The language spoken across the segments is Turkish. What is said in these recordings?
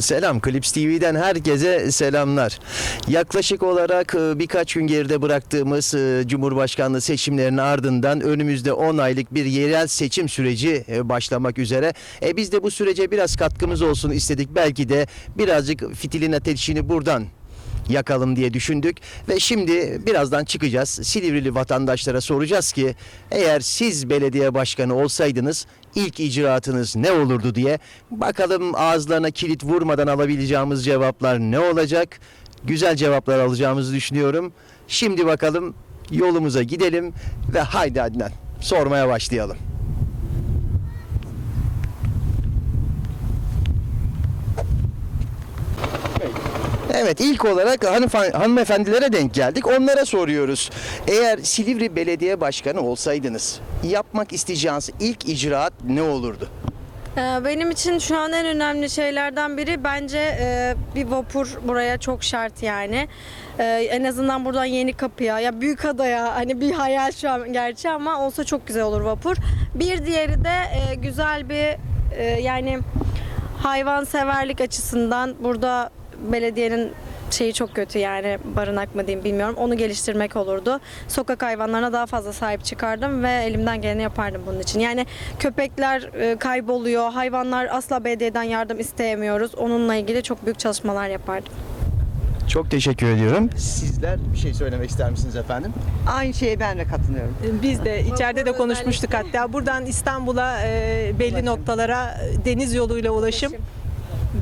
Selam Clips TV'den herkese selamlar. Yaklaşık olarak e, birkaç gün geride bıraktığımız e, Cumhurbaşkanlığı seçimlerinin ardından önümüzde 10 aylık bir yerel seçim süreci e, başlamak üzere. E biz de bu sürece biraz katkımız olsun istedik. Belki de birazcık fitilin ateşini buradan yakalım diye düşündük ve şimdi birazdan çıkacağız. Silivri vatandaşlara soracağız ki eğer siz belediye başkanı olsaydınız ilk icraatınız ne olurdu diye bakalım ağızlarına kilit vurmadan alabileceğimiz cevaplar ne olacak? Güzel cevaplar alacağımızı düşünüyorum. Şimdi bakalım yolumuza gidelim ve haydi Adnan sormaya başlayalım. Evet ilk olarak hanımefendilere denk geldik. Onlara soruyoruz. Eğer Silivri Belediye Başkanı olsaydınız yapmak isteyeceğiniz ilk icraat ne olurdu? Ee, Benim için şu an en önemli şeylerden biri bence e, bir vapur buraya çok şart yani. Ee, En azından buradan yeni kapıya ya büyük adaya hani bir hayal şu an gerçi ama olsa çok güzel olur vapur. Bir diğeri de e, güzel bir e, yani hayvanseverlik açısından burada belediyenin şeyi çok kötü yani barınak mı diyeyim bilmiyorum. Onu geliştirmek olurdu. Sokak hayvanlarına daha fazla sahip çıkardım ve elimden geleni yapardım bunun için. Yani köpekler e, kayboluyor. Hayvanlar asla belediyeden yardım isteyemiyoruz. Onunla ilgili çok büyük çalışmalar yapardım. Çok teşekkür ediyorum. Sizler bir şey söylemek ister misiniz efendim? Aynı şeye ben de katılıyorum. Biz de içeride de konuşmuştuk hatta. Buradan İstanbul'a e, belli noktalara e, deniz yoluyla ulaşım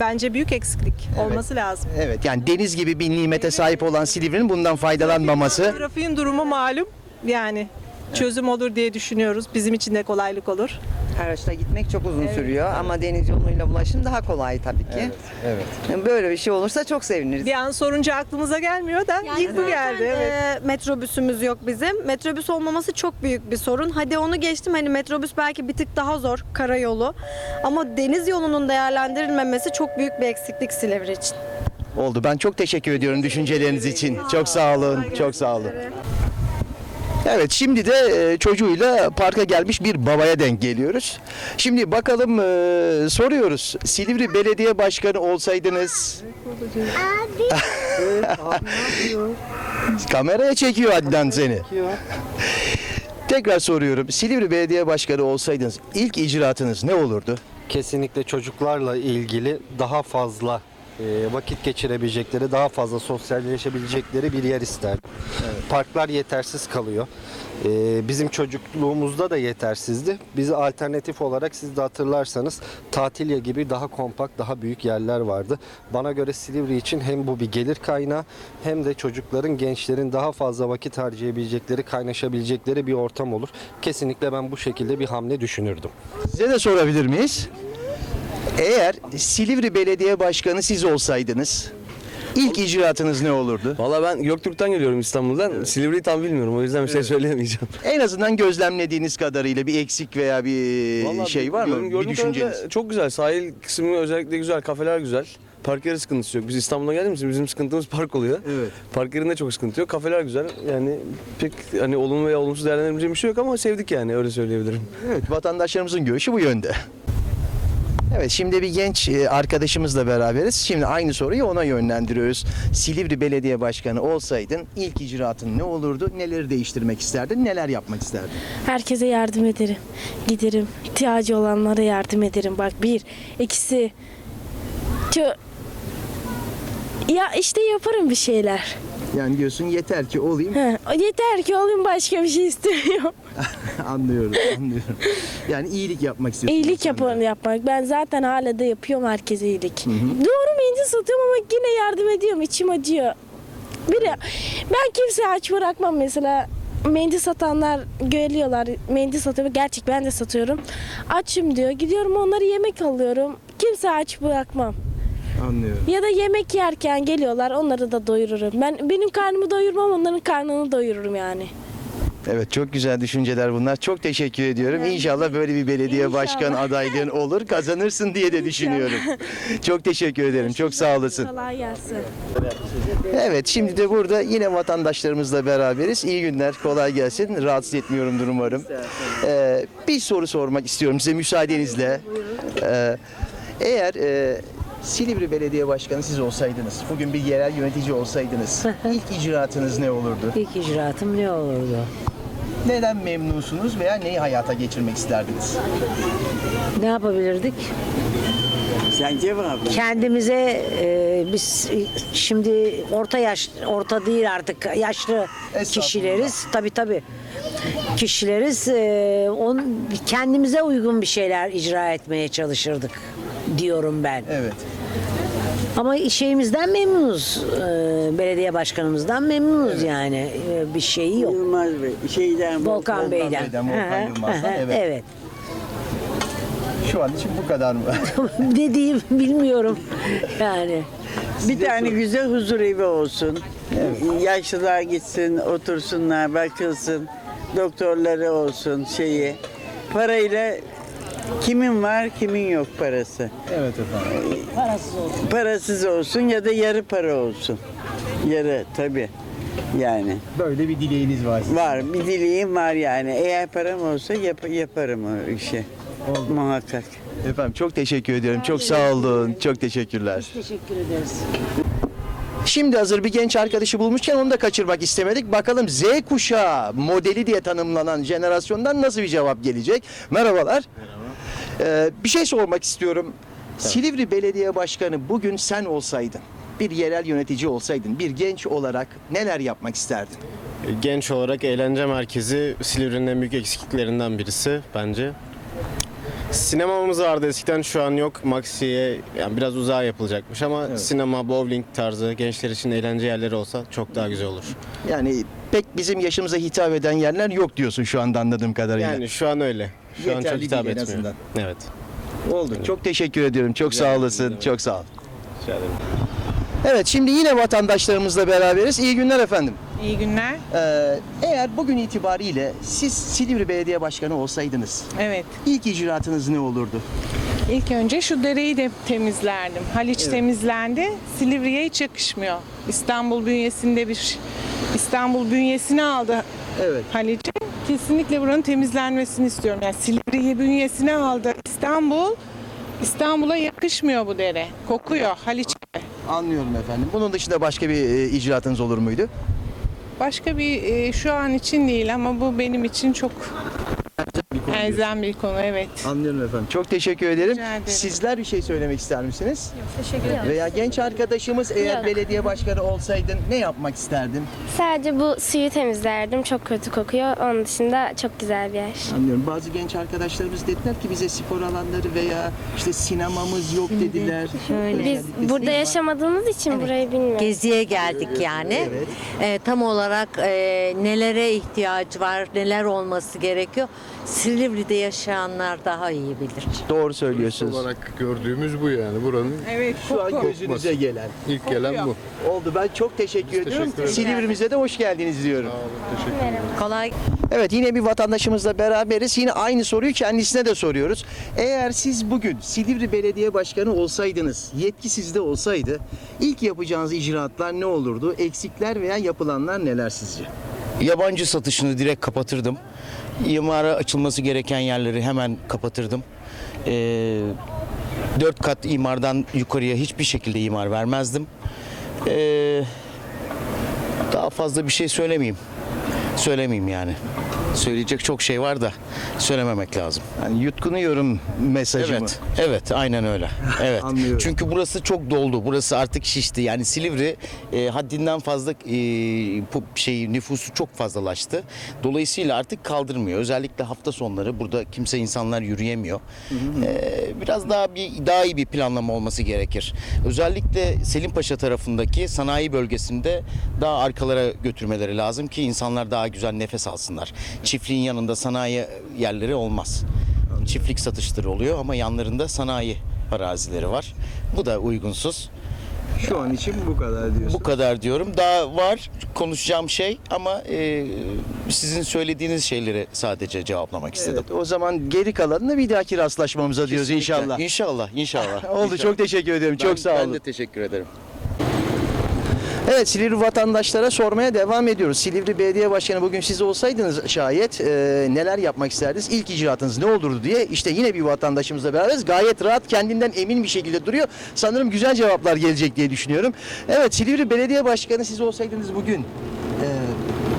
bence büyük eksiklik olması lazım. Evet yani deniz gibi bir nimete sahip olan Silivri'nin bundan faydalanmaması. Trafiğin durumu malum. Yani çözüm olur diye düşünüyoruz. Bizim için de kolaylık olur. Araçla gitmek çok uzun sürüyor ama deniz yoluyla ulaşım daha kolay tabii ki. Evet. Böyle bir şey olursa çok seviniriz. Bir an sorunca aklımıza gelmiyor da ilk bu zaten, geldi. Evet. e, metrobüsümüz yok bizim. Metrobüs olmaması çok büyük bir sorun. Hadi onu geçtim hani metrobüs belki bir tık daha zor karayolu. Ama deniz yolunun değerlendirilmemesi çok büyük bir eksiklik Silivri için. Oldu. Ben çok teşekkür ediyorum düşünceleriniz için. Çok sağ olun. Çok sağ olun. Evet şimdi de e, çocuğuyla parka gelmiş bir babaya denk geliyoruz. Şimdi bakalım e, soruyoruz. Silivri Belediye Başkanı olsaydınız. Kameraya çekiyor Adnan seni. Tekrar soruyorum. Silivri Belediye Başkanı olsaydınız ilk icraatınız ne olurdu? kesinlikle çocuklarla ilgili daha fazla vakit geçirebilecekleri, daha fazla sosyalleşebilecekleri bir yer isterdim. Parklar yetersiz kalıyor. E, bizim çocukluğumuzda da yetersizdi. Biz alternatif olarak siz de hatırlarsanız Tatilya gibi daha kompakt, daha büyük yerler vardı. Bana göre Silivri için hem bu bir gelir kaynağı hem de çocukların, gençlerin daha fazla vakit harcayabilecekleri, kaynaşabilecekleri bir ortam olur. Kesinlikle ben bu şekilde bir hamle düşünürdüm. Size de sorabilir miyiz? Eğer Silivri Belediye Başkanı siz olsaydınız ilk icraatınız ne olurdu? Valla ben Göktürk'ten geliyorum İstanbul'dan. Silivri'yi tam bilmiyorum o yüzden bir şey söyleyemeyeceğim. En azından gözlemlediğiniz kadarıyla bir eksik veya bir Vallahi şey var mı? Bir gördüğüm düşünceniz. Çok güzel. Sahil kısmı özellikle güzel. Kafeler güzel. Park yeri sıkıntısı yok. Biz İstanbul'a geldiğimiz için bizim sıkıntımız park oluyor. Evet. Park yerinde çok sıkıntı yok. Kafeler güzel. Yani pek hani olumlu veya olumsuz değerlendirebileceğim bir şey yok ama sevdik yani öyle söyleyebilirim. Evet, vatandaşlarımızın görüşü bu yönde. Evet, şimdi bir genç e, arkadaşımızla beraberiz. Şimdi aynı soruyu ona yönlendiriyoruz. Silivri Belediye Başkanı olsaydın ilk icraatın ne olurdu? Neleri değiştirmek isterdin? Neler yapmak isterdin? Herkese yardım ederim. Giderim. ihtiyacı olanlara yardım ederim. Bak bir. ikisi. Çö- ya işte yaparım bir şeyler. Yani diyorsun yeter ki olayım. He, yeter ki olayım başka bir şey istemiyorum. anlıyorum, anlıyorum. Yani iyilik yapmak istiyorsun. İyilik insanlara. yaparım yapmak. Ben zaten hala da yapıyorum herkese iyilik. Doğru mendil satıyorum ama yine yardım ediyorum. İçim acıyor. Biri, ben kimseye aç bırakmam mesela. Mendil satanlar geliyorlar. Mendil satıyor. Gerçek ben de satıyorum. Açım diyor. Gidiyorum onları yemek alıyorum. Kimse aç bırakmam. Anlıyorum. Ya da yemek yerken geliyorlar onları da doyururum. Ben benim karnımı doyurmam onların karnını doyururum yani. Evet çok güzel düşünceler bunlar. Çok teşekkür ediyorum. İnşallah böyle bir belediye başkan adaylığın olur. Kazanırsın diye de düşünüyorum. çok teşekkür ederim. Çok sağ olasın. Kolay gelsin. Evet şimdi de burada yine vatandaşlarımızla beraberiz. İyi günler. Kolay gelsin. Rahatsız etmiyorumdur umarım. Ee, bir soru sormak istiyorum size müsaadenizle. Ee, eğer e, Silivri Belediye Başkanı siz olsaydınız, bugün bir yerel yönetici olsaydınız, ilk icraatınız ne olurdu? İlk icraatım ne olurdu? Neden memnunsunuz veya neyi hayata geçirmek isterdiniz? Ne yapabilirdik? Sen cevap ver. Kendimize e, biz şimdi orta yaş, orta değil artık yaşlı kişileriz. Tabii tabii. Kişileriz. E, on, kendimize uygun bir şeyler icra etmeye çalışırdık diyorum ben. Evet. Ama şeyimizden memnunuz. E, belediye başkanımızdan memnunuz yani. E, bir şeyi yok. Yılmaz Bey, şeyden Volkan Bey'den. Bey'den, Volkan Yılmaz'dan, evet. evet. Şu an için bu kadar mı? ne diyeyim bilmiyorum. Yani. Bir tane güzel huzur evi olsun. Yaşlılar gitsin, otursunlar, bakılsın. Doktorları olsun şeyi. Parayla kimin var, kimin yok parası. evet efendim. Parasız olsun ya da yarı para olsun. Yarı tabii. Yani Böyle bir dileğiniz var. sizin. var bir dileğim var yani. Eğer param olsa yap- yaparım o işi. Muhakkak. Efendim çok teşekkür ediyorum. Çok sağ olun. Çok teşekkürler. Teşekkür ederiz. Şimdi hazır bir genç arkadaşı bulmuşken onu da kaçırmak istemedik. Bakalım Z kuşağı modeli diye tanımlanan jenerasyondan nasıl bir cevap gelecek? Merhabalar. Merhaba. Bir şey sormak istiyorum. Silivri Belediye Başkanı bugün sen olsaydın, bir yerel yönetici olsaydın, bir genç olarak neler yapmak isterdin? Genç olarak eğlence merkezi Silivri'nin en büyük eksikliklerinden birisi bence. Sinemamız vardı eskiden şu an yok. Maxi'ye yani biraz uzağa yapılacakmış ama sinema, bowling tarzı gençler için eğlence yerleri olsa çok daha güzel olur. Yani pek bizim yaşımıza hitap eden yerler yok diyorsun şu anda anladığım kadarıyla. Yani şu an öyle. Şu an Yeterli çok hitap değil en etmiyor. azından. Evet. Oldu. Çok teşekkür ediyorum. Çok sağ olasın. Çok sağ ol. Rica ederim. Evet şimdi yine vatandaşlarımızla beraberiz. İyi günler efendim. İyi günler. Ee, eğer bugün itibariyle siz Silivri Belediye Başkanı olsaydınız Evet. ilk icraatınız ne olurdu? İlk önce şu dereyi de temizlerdim. Haliç temizlendi. Silivri'ye hiç yakışmıyor. İstanbul bünyesinde bir İstanbul bünyesini aldı Evet. Haliç'in. Kesinlikle buranın temizlenmesini istiyorum. Yani Silivri'yi bünyesine aldı İstanbul. İstanbul'a yakışmıyor bu dere. Kokuyor Haliç gibi. Anlıyorum efendim. Bunun dışında başka bir e, icraatınız olur muydu? Başka bir e, şu an için değil ama bu benim için çok elzem bir konu evet. Anlıyorum efendim. Çok teşekkür ederim. Rica ederim. Sizler bir şey söylemek ister misiniz? teşekkür ederim. Veya genç arkadaşımız eğer Yok. belediye başkanı olsaydın ne yapmak isterdin? Sadece bu suyu temizlerdim. Çok kötü kokuyor. Onun dışında çok güzel bir yer. Anlıyorum. Bazı genç arkadaşlarımız dediler ki bize spor alanları veya işte sinemamız yok dediler. Biz burada yaşamadığımız için burayı bilmiyoruz. Geziye geldik yani. Evet. Ee, tam olarak e, nelere ihtiyaç var, neler olması gerekiyor. Silivri'de yaşayanlar daha iyi bilir. Doğru söylüyorsunuz. olarak gördüğümüz bu yani. Buranın Evet Şu an gözünüze gelen. ilk gelen bu. Oldu. Ben çok teşekkür ediyorum. teşekkür ederiz. Silivri'mize de hoş geldiniz diyorum. Kolay Evet yine bir vatandaşımızla beraberiz. Yine aynı soruyu kendisine de soruyoruz. Eğer siz bugün Silivri Belediye Başkanı olsaydınız, yetki sizde olsaydı ilk yapacağınız icraatlar ne olurdu? Eksikler veya yapılanlar neler sizce? Yabancı satışını direkt kapatırdım. İmara açılması gereken yerleri hemen kapatırdım. Ee, dört kat imardan yukarıya hiçbir şekilde imar vermezdim. Ee, daha fazla bir şey söylemeyeyim. Söylemeyeyim yani. Söyleyecek çok şey var da söylememek lazım. Yani yutkunuyorum mesajı mı? Evet, evet, aynen öyle. Evet. Anlıyorum. Çünkü burası çok doldu. Burası artık şişti. Yani Silivri e, haddinden fazla e, bu şey nüfusu çok fazlalaştı. Dolayısıyla artık kaldırmıyor. Özellikle hafta sonları burada kimse insanlar yürüyemiyor. E, biraz daha bir daha iyi bir planlama olması gerekir. Özellikle Selimpaşa tarafındaki sanayi bölgesinde daha arkalara götürmeleri lazım ki insanlar daha güzel nefes alsınlar. Çiftliğin yanında sanayi yerleri olmaz çiftlik satışları oluyor ama yanlarında sanayi arazileri var. Bu da uygunsuz. Şu an için bu kadar diyorsun. Bu kadar diyorum. Daha var konuşacağım şey ama e, sizin söylediğiniz şeyleri sadece cevaplamak istedim. Evet, o zaman geri kalanını bir dahaki rastlaşmamıza diyoruz Kesinlikle. inşallah. İnşallah, inşallah. Oldu İnşallah. çok teşekkür ederim. Ben- çok sağ Ben olun. de teşekkür ederim. Evet Silivri vatandaşlara sormaya devam ediyoruz. Silivri Belediye Başkanı bugün siz olsaydınız şayet e, neler yapmak isterdiniz? İlk icraatınız ne olurdu diye işte yine bir vatandaşımızla beraberiz. Gayet rahat kendinden emin bir şekilde duruyor. Sanırım güzel cevaplar gelecek diye düşünüyorum. Evet Silivri Belediye Başkanı siz olsaydınız bugün e,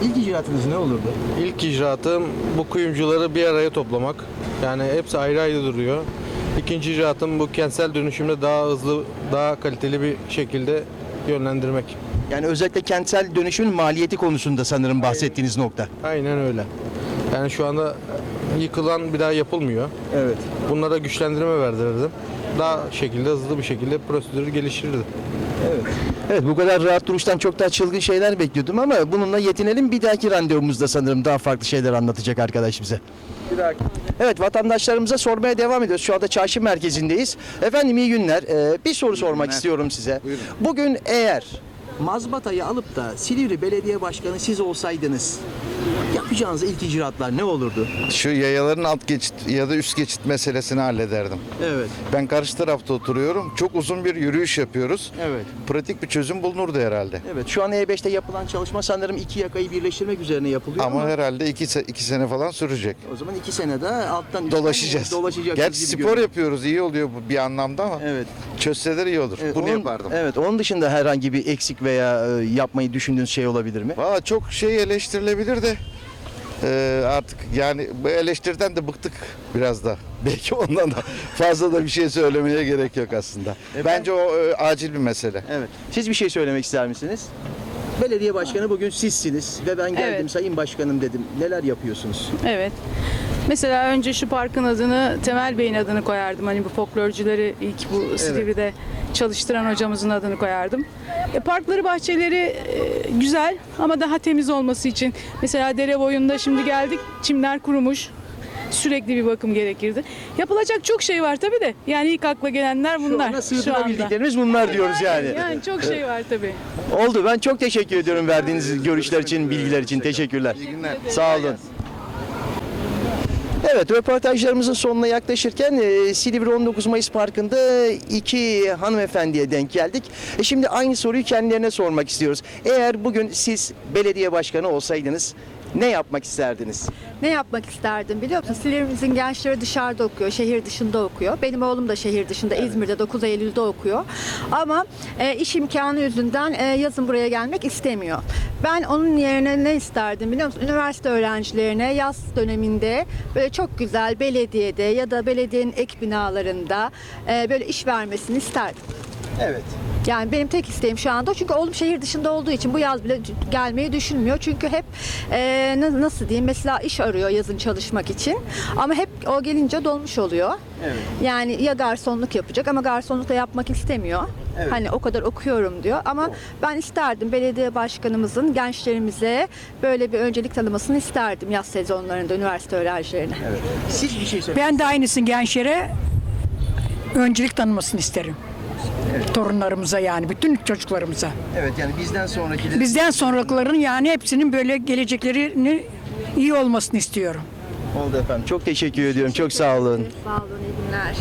ilk icraatınız ne olurdu? İlk icraatım bu kuyumcuları bir araya toplamak. Yani hepsi ayrı ayrı duruyor. İkinci icraatım bu kentsel dönüşümde daha hızlı, daha kaliteli bir şekilde yönlendirmek. Yani özellikle kentsel dönüşümün maliyeti konusunda sanırım bahsettiğiniz nokta. Aynen öyle. Yani şu anda yıkılan bir daha yapılmıyor. Evet. Bunlara güçlendirme verdirirdim. Daha şekilde hızlı bir şekilde prosedürü geliştirirdim. Evet bu kadar rahat duruştan çok daha çılgın şeyler bekliyordum ama bununla yetinelim. Bir dahaki randevumuzda sanırım daha farklı şeyler anlatacak arkadaş bize. Evet vatandaşlarımıza sormaya devam ediyoruz. Şu anda çarşı merkezindeyiz. Efendim iyi günler. Ee, bir soru sormak istiyorum size. Bugün eğer mazbatayı alıp da Silivri Belediye Başkanı siz olsaydınız yapacağınız ilk icraatlar ne olurdu? Şu yayaların alt geçit ya da üst geçit meselesini hallederdim. Evet. Ben karşı tarafta oturuyorum. Çok uzun bir yürüyüş yapıyoruz. Evet. Pratik bir çözüm bulunurdu herhalde. Evet şu an E5'te yapılan çalışma sanırım iki yakayı birleştirmek üzerine yapılıyor ama, Ama herhalde iki, se- iki sene falan sürecek. o zaman iki senede alttan Dolaşacağız. dolaşacağız Gerçi spor görünüyor. yapıyoruz. iyi oluyor bu bir anlamda ama Evet. çözseler iyi olur. Evet, Bunu onun- yapardım. Evet, onun dışında herhangi bir eksik veya e, yapmayı düşündüğünüz şey olabilir mi? Valla çok şey eleştirilebilir de e, artık yani bu eleştiriden de bıktık biraz da. Belki ondan da fazla da bir şey söylemeye gerek yok aslında. Bence o e, acil bir mesele. Evet. Siz bir şey söylemek ister misiniz? Belediye başkanı bugün sizsiniz ve ben geldim Evet. sayın başkanım dedim. Neler yapıyorsunuz? Evet. Mesela önce şu parkın adını Temel Bey'in adını koyardım. Hani bu folklorcuları ilk bu Silivri'de çalıştıran hocamızın adını koyardım. E, parkları, bahçeleri e, güzel ama daha temiz olması için. Mesela dere boyunda şimdi geldik çimler kurumuş. Sürekli bir bakım gerekirdi. Yapılacak çok şey var tabii de. Yani ilk akla gelenler bunlar. Şu anda sığdırabildiklerimiz bunlar diyoruz yani. Yani çok şey var tabii. Oldu. Ben çok teşekkür ediyorum verdiğiniz görüşler için, bilgiler için. Teşekkürler. Sağ olun. Evet röportajlarımızın sonuna yaklaşırken e, Silivri 19 Mayıs Parkı'nda iki hanımefendiye denk geldik. E, şimdi aynı soruyu kendilerine sormak istiyoruz. Eğer bugün siz belediye başkanı olsaydınız ne yapmak isterdiniz? Ne yapmak isterdim biliyor musun? Silivrimizin gençleri dışarıda okuyor, şehir dışında okuyor. Benim oğlum da şehir dışında, İzmir'de 9 Eylül'de okuyor. Ama e, iş imkanı yüzünden e, yazın buraya gelmek istemiyor. Ben onun yerine ne isterdim biliyor musun? Üniversite öğrencilerine yaz döneminde böyle çok güzel belediyede ya da belediyenin ek binalarında e, böyle iş vermesini isterdim. Evet. Yani benim tek isteğim şu anda o. çünkü oğlum şehir dışında olduğu için bu yaz bile gelmeyi düşünmüyor. Çünkü hep e, na- nasıl diyeyim mesela iş arıyor yazın çalışmak için ama hep o gelince dolmuş oluyor. Evet. Yani ya garsonluk yapacak ama garsonluk da yapmak istemiyor. Evet. Hani o kadar okuyorum diyor ama ben isterdim belediye başkanımızın gençlerimize böyle bir öncelik tanımasını isterdim yaz sezonlarında üniversite öğrencilerine. Evet. Siz bir şey söyleyin. Ben de aynısını gençlere öncelik tanımasını isterim. Torunlarımıza yani bütün çocuklarımıza. Evet yani bizden sonraki Bizden sonrakilerin yani hepsinin böyle geleceklerinin iyi olmasını istiyorum. Oldu efendim. Çok teşekkür ediyorum. Çok sağ olun. Sağ olun, iyi günler.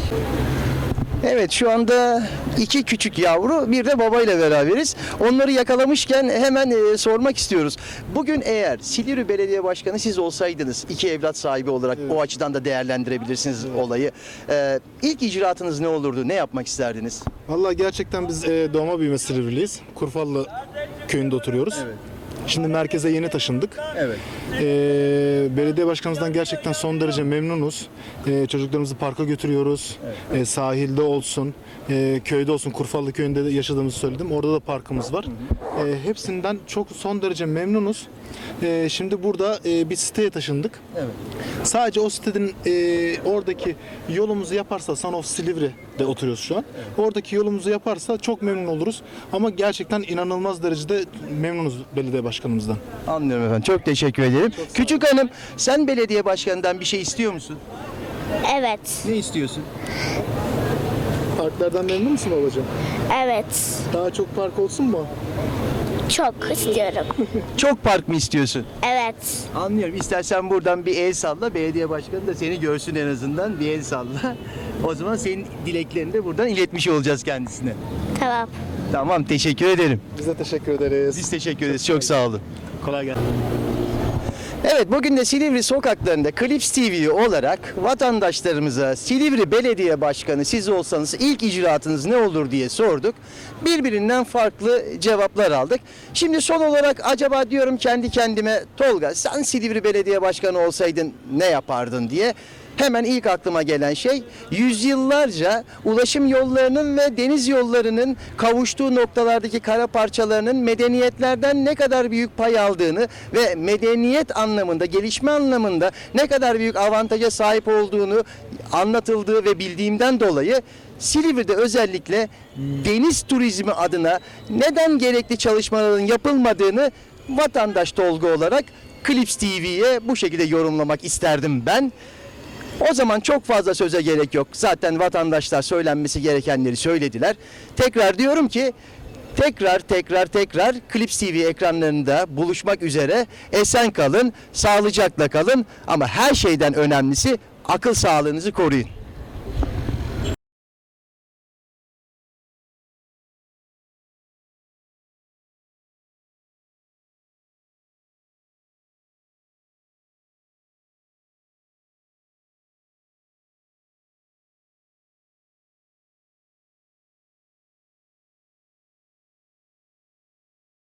Evet şu anda iki küçük yavru bir de babayla beraberiz. Onları yakalamışken hemen e, sormak istiyoruz. Bugün eğer Silivri Belediye Başkanı siz olsaydınız iki evlat sahibi olarak o açıdan da değerlendirebilirsiniz olayı. Ee, ilk icraatınız ne olurdu? Ne yapmak isterdiniz? Vallahi gerçekten biz e, doğma büyüme Silivri'liyiz. Kurfallı köyünde oturuyoruz. Şimdi merkeze yeni taşındık. Evet. Ee, belediye başkanımızdan gerçekten son derece memnunuz. Ee, çocuklarımızı parka götürüyoruz. Ee, sahilde olsun, e, köyde olsun. Kurfallı köyünde de yaşadığımızı söyledim. Orada da parkımız var. Ee, hepsinden çok son derece memnunuz. Ee, şimdi burada e, bir siteye taşındık. Evet. Sadece o sitenin e, oradaki yolumuzu yaparsa Son of Silivri'de oturuyoruz şu an. Oradaki yolumuzu yaparsa çok memnun oluruz. Ama gerçekten inanılmaz derecede memnunuz belediye başkanımızdan. Anlıyorum efendim. Çok teşekkür ederim. Küçük hanım sen belediye başkanından bir şey istiyor musun? Evet. Ne istiyorsun? Parklardan memnun musun babacığım? Evet. Daha çok park olsun mu? Çok istiyorum. Çok park mı istiyorsun? Evet. Anlıyorum. İstersen buradan bir el salla. Belediye başkanı da seni görsün en azından. Bir el salla. O zaman senin dileklerini de buradan iletmiş olacağız kendisine. Tamam. Tamam teşekkür ederim. Biz de teşekkür ederiz. Biz teşekkür ederiz. Çok sağ olun. Kolay gelsin. Evet bugün de Silivri sokaklarında Clips TV olarak vatandaşlarımıza Silivri Belediye Başkanı siz olsanız ilk icraatınız ne olur diye sorduk. Birbirinden farklı cevaplar aldık. Şimdi son olarak acaba diyorum kendi kendime Tolga sen Silivri Belediye Başkanı olsaydın ne yapardın diye. Hemen ilk aklıma gelen şey yüzyıllarca ulaşım yollarının ve deniz yollarının kavuştuğu noktalardaki kara parçalarının medeniyetlerden ne kadar büyük pay aldığını ve medeniyet anlamında, gelişme anlamında ne kadar büyük avantaja sahip olduğunu anlatıldığı ve bildiğimden dolayı Silivri'de özellikle deniz turizmi adına neden gerekli çalışmaların yapılmadığını vatandaş Tolga olarak Clips TV'ye bu şekilde yorumlamak isterdim ben. O zaman çok fazla söze gerek yok. Zaten vatandaşlar söylenmesi gerekenleri söylediler. Tekrar diyorum ki tekrar tekrar tekrar Clips TV ekranlarında buluşmak üzere. Esen kalın, sağlıcakla kalın ama her şeyden önemlisi akıl sağlığınızı koruyun.